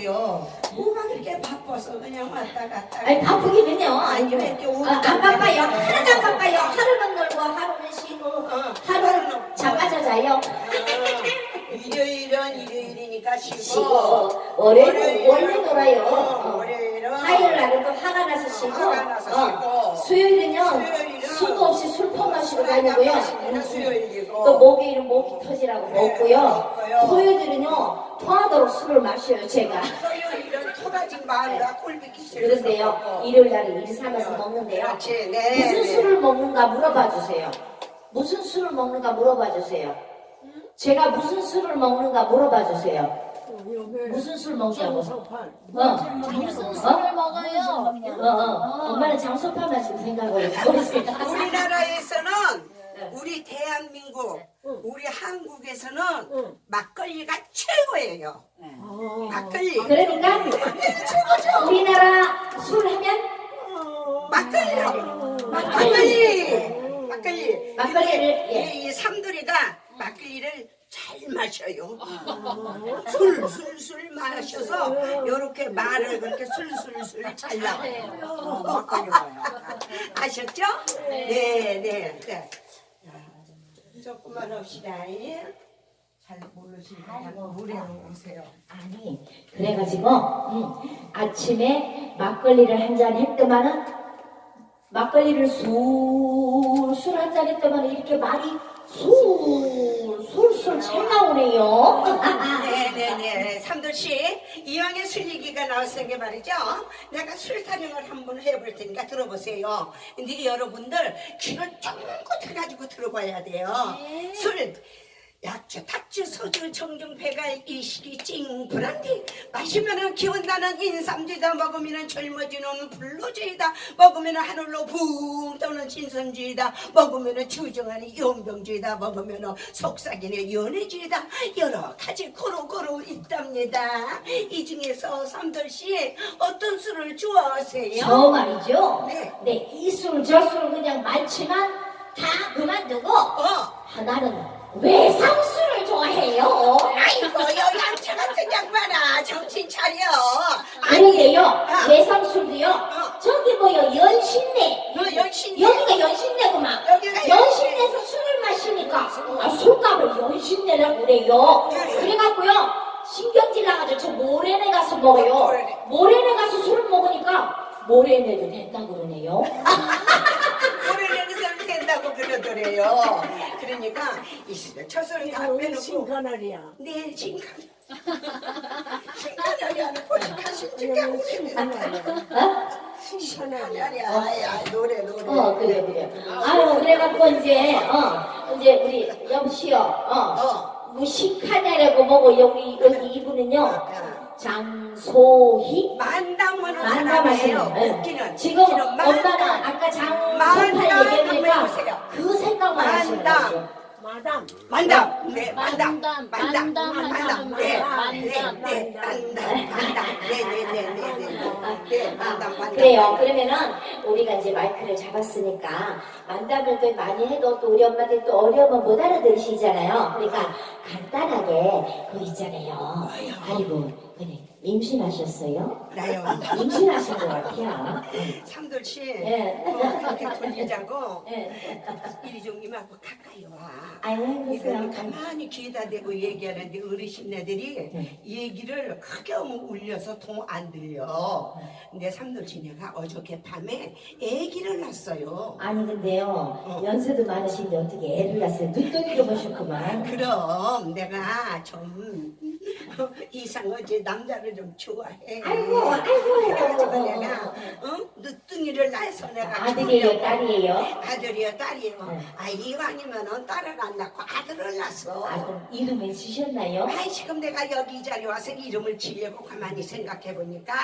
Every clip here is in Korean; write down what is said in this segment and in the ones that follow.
요 뭐가 그렇게 바빠서 그냥 왔다 갔다 아니 바쁘기는요. 아니 왜 이렇게 오늘 아, 안 바빠요. 하나도 안 바빠요. 하루는 놀고 하루는 쉬고 어, 하루는 잠까자 자요. 어, 일요일은 일요일이니까 쉬고, 쉬고 월요일은 원래 놀아요. 어, 어. 월요일은 화요일 날은 또 화가 나서 쉬고 화가 나서 어. 쉬고 수요일은요 수요일은 수도 없이 술퍼 마시고 다니고요. 또 목요일은 모기 터지라고 네, 먹고요. 먹고요. 토요일은요 토하도록 술을 마셔요 제가. 토요일은 꼴비기 싫어서 그런데요 먹고. 일요일 날은 일 삼아서 먹는데요. 네 무슨 네. 술을 먹는가 물어봐 주세요. 무슨 술을 먹는가 물어봐 주세요. 제가 무슨 술을 먹는가 물어봐 주세요. 무슨 술 먹냐고. 어. 무슨 술을 먹어요? 어, 어. 엄마는 장소파만 지금 생각하고 있어요. 우리나라에서는 네. 우리 대한민국 우리 한국에서는 응. 막걸리가 최고예요 막걸리 그러니까 우리나라 술 하면 막걸리라고 막걸리 막걸리 막걸리를, 예. 이, 이 삼돌이가 막걸리를 잘 마셔요. 술술술 마셔서 요렇게 말을 그렇게 술술술 잘 나와요. 어, 막걸리가 아셨죠? 네 네 네. 조금만 합시다. 예. 잘 모르시니까 물에 오세요. 아니 그래가지고 음, 아침에 막걸리를 한 잔 했더만은 막걸리를 술술 한 잔 했더만은 이렇게 말이 술술술 잘 나오네요. 네네네. 삼돌씨 이왕에 술 얘기가 나왔으니 말이죠. 내가 술 타령을 한번 해볼 테니까 들어보세요. 근데 여러분들 귀를 쫑긋 해가지고 들어봐야 돼요. 술 약주, 탁주, 소주, 청중, 배갈, 이시기, 찡, 브란디. 마시면은 기운나는 인삼주의다. 먹으면은 젊어지는 불로주의다. 먹으면은 하늘로 붕 떠는 진선주의다. 먹으면은 주정하는 용병주의다. 먹으면은 속삭이는 연애주의다. 여러 가지 고루고루 있답니다. 이 중에서 삼돌씨 어떤 술을 좋아하세요? 저 말이죠. 네. 네, 이 술, 저 술 그냥 많지만 다 그만두고 어. 하나는 외상술을 좋아해요. 아이고 여양차 같은 양반아 정신 차려 그런데요, 아. 외상술도요. 어. 저기 뭐요, 연신내. 너 열심히 여기가 연신내구만. 여기가 연신내서 술을 마시니까 아, 술값을 연신내라고 그래요. 그래. 그래갖고요, 신경질 나가지고 저 모래내 가서 먹어요. 모래내. 가서 술을 먹으니까 모래내도 된다 그러네요. 그러더래요. 그러니까 이 시대 첫술 다 빼놓고 신가날이야. 내일 신간 신간이 아니라 포식하신 지가 오래됐다 신간이 아야 노래 노래. 어, 그래, 그래. 아유, 그래갖고 이제, 어, 이제 우리 여보시오, 어, 어. 무식하냐라고 뭐고, 여기, 여기 이분은요, 장소희? 만담하는 사람이에요 예. 웃기는 지금 웃기는 엄마는 만담 아까 장소팔 만담 얘기하니까 한번 해보세요. 그 생각만 하시는 만담. 거죠. 마담. 만담 네 만담 만담, 만담 만담 만담 네 만담, 네, 네, 만담 만담 네네네네네 만담 만담 그래요. 그러면은 우리가 이제 마이크를 잡았으니까 만담을 또 많이 해도 또 우리 엄마들 또 어려우면 못 알아들으시잖아요. 그러니까 간단하게 그 있잖아요. 아이고, 그래 임신하셨어요? 나요 임신하신 것 같아요. 삼돌씨 예. 어, 그렇게 돌리자고 예. 이리 좀 임하고 가까이 와 그래서 가만히 귀에다 대고 얘기하는데 어르신네들이 네. 얘기를 크게 울려서 통 안 들려 근데 삼돌씨 내가 어저께 밤에 애기를 낳았어요 아니 근데요 연세도 많으신데 어떻게 애를 낳았어요? 눈덩이로 보셨구만. 그럼 내가 좀 이상하지 남자를 좀 좋아해. 아이고, 아이고. 그래가지고 내가 어? 늦둥이를 낳아서 내가 아들이에요. 딸이에요? 아들이요, 딸이요. 네. 아 이왕이면은 딸을 안 낳고 아들을 낳았어. 아 그럼 이름을 지셨나요? 아이 지금 내가 여기 이 자리에 와서 이름을 지려고 가만히 생각해 보니까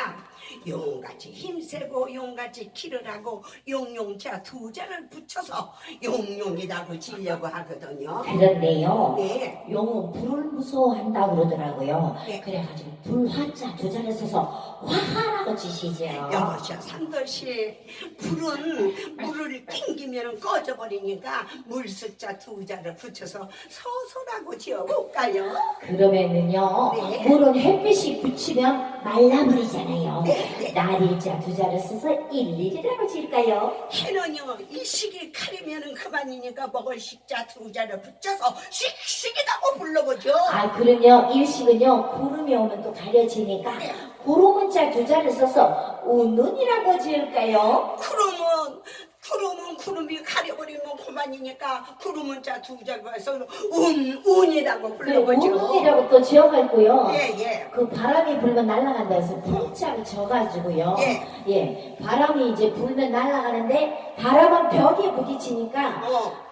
용같이 힘세고 용같이 키를 하고 용용자 두 자를 붙여서 용용이라고 지려고 하거든요. 그런데요. 네. 용은 불을 무서워한다 그러더라고요. 네. 그래가지고 불 화자 두 자를 써서 화하라 고 치시죠. 여보시오 삼돌씨 불은 물을 땡기면 꺼져버리니까 물숫자 두 자를 붙여서 서서라고 지어볼까요? 그러면은요, 네. 물은 햇빛이 붙이면 말라버리잖아요. 네, 네. 날일자 두 자를 써서 일일이라고 지을까요? 해는요 일식이 칼이면 그만이니까 먹을 식자 두 자를 붙여서 씩씩이라고 불러보죠 아, 그럼요, 일식은요, 구름이 오면 또 가려지니까 네. 구름은 자두 자를 써서 운눈이라고 지을까요? 구름은 구름은 구름이 가려버리면 그만이니까 구름은 자두 자가 해서 운 운이라고 그래, 불러보죠 운눈이라고 또 지어갈고요. 예예 그 바람이 불면 날아간다 해서 풍자를 져가지고요. 예. 예, 바람이 이제 불면 날아가는데 바람은 벽에 부딪히니까 어.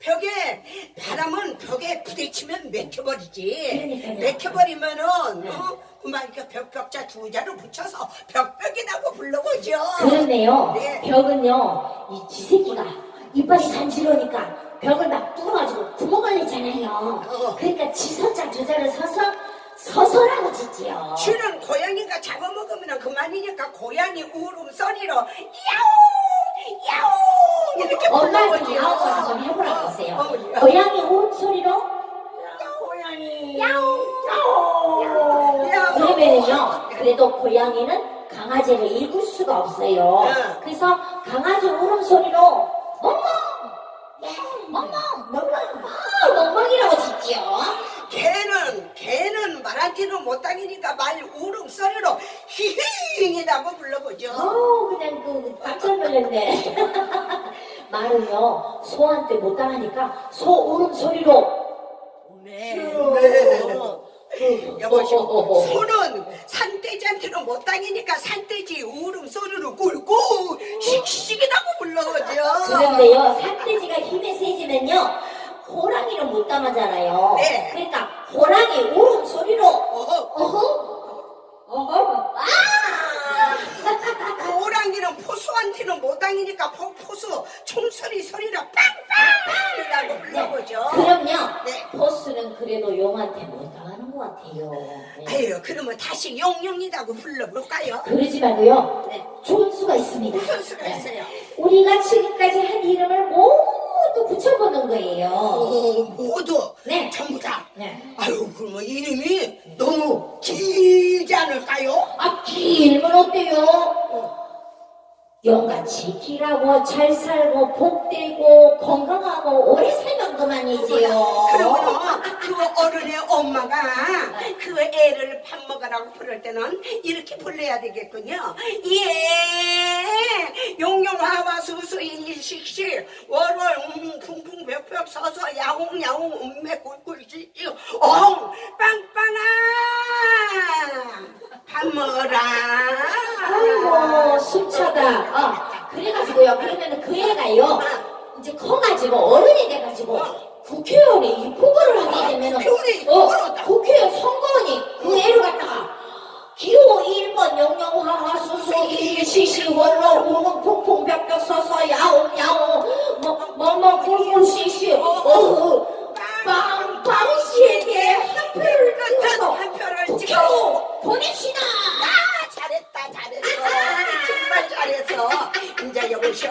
벽에 바람은 벽에 부딪히면 맥혀버리지. 그러니까요. 맥혀버리면은 네. 어? 이렇게 벽벽자 두 자를 붙여서 벽벽이라고 불러보죠. 그렇네요. 네. 벽은요, 이 쥐새끼가 이빨이 간지러니까 벽을 막 뚫어가지고 구멍을 내잖아요. 어. 그러니까 지서자 주자를 서서 서서라고 짓지요. 쥐는 고양이가 잡아먹으면 그만이니까 고양이 울음 소리로 야옹 야옹 이렇게 엄마한테 불러보죠. 야옹 한번 해보라고 했어요. 어, 어, 고양이 울음소리로 고양이 야옹 야옹 그러면은요, 그래도 고양이는 강아지를 읽을 수가 없어요. 네. 그래서 강아지 울음소리로 멍멍! 멍멍! 멍멍! 아, 멍멍이라고 짓지요. 개는 개는 말한테는 못 당기니까 말 울음소리로 히히이라고 불러보죠. 어우, 그냥 그 깜짝 놀랐네. 말은요, 소한테 못 당하니까 소 울음소리로 네. 어, 여보시오. 소는 산돼지한테는 못 당기니까 산돼지 울음소리로 꿀꿀 씩씩이라고 불러보죠. 그런데요, 산돼지가 힘이 세지면요, 호랑이는 못 당하잖아요. 네. 그러니까 호랑이 울음소리로 어, 어허, 어허, 아! 그 호랑이는 포수한테는 못 당기니까 포, 포수 소리로 빵빵이라고 불러보죠. 그럼요, 네. 보스는 그래도 용한테 못 당하는 것 같아요. 네. 아유, 그러면 다시 용용이라고 불러볼까요? 그러지 말고요, 네. 좋은 수가 있습니다. 무슨 수가 네. 있어요? 우리가 지금까지 한 이름을 모두 붙여보는 거예요. 오, 모두 네. 전부 다. 네. 아유, 그러면 이름이 너무 길지 않을까요? 아, 길면 어때요? 용같이 길하고 잘 살고 복되고 건강하고 오래 살면 그만이지요. 그러면 그 어른의 엄마가 그 애를 밥 먹으라고 부를 때는 이렇게 불러야 되겠군요. 예, 용용하와 수수 일일식시 월월 음 풍풍 벽벽 서서 야옹 야옹 음매 꿀꿀 찌찌 엉 빵빵아 밥 먹어라. 아이고 숨차다. 아, 그래가지고요. 그러면 그 애가요. 이제 커가지고 어른이 돼가지고 국회의원이 입후보를 하게 입후보를 한다. 국회의원 선거원이 그 애를 갖다가 기호 1번 영영화화 수수 일시시 월로 우는 풍풍 벽벽 서서 야옹 야옹 뭐뭐뭐 꿀꿀 시시 이제 여보시오.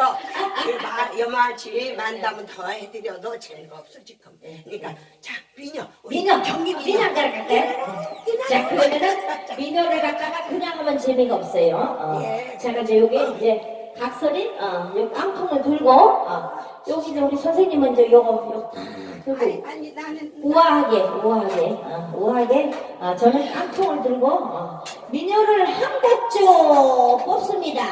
그 마, 여마치 만담은 더 해드려도 재미없어, 지금. 그러니까, 자, 미녀. 우리 민요 경기 민요 미녀. 따라갈까요? 자 그러면은 민요를 갖다가 그냥 하면 재미가 없어요. 어. 예. 제가 이제 여기 이제 각설이 어, 요 깡통을 들고 어, 여기 이제 우리 선생님은 이제 요거 들고 아니, 아니, 나는. 우아하게 우아하게 어, 우아하게 어, 저는 깡통을 들고 어, 민요를 한곡쭉 뽑습니다.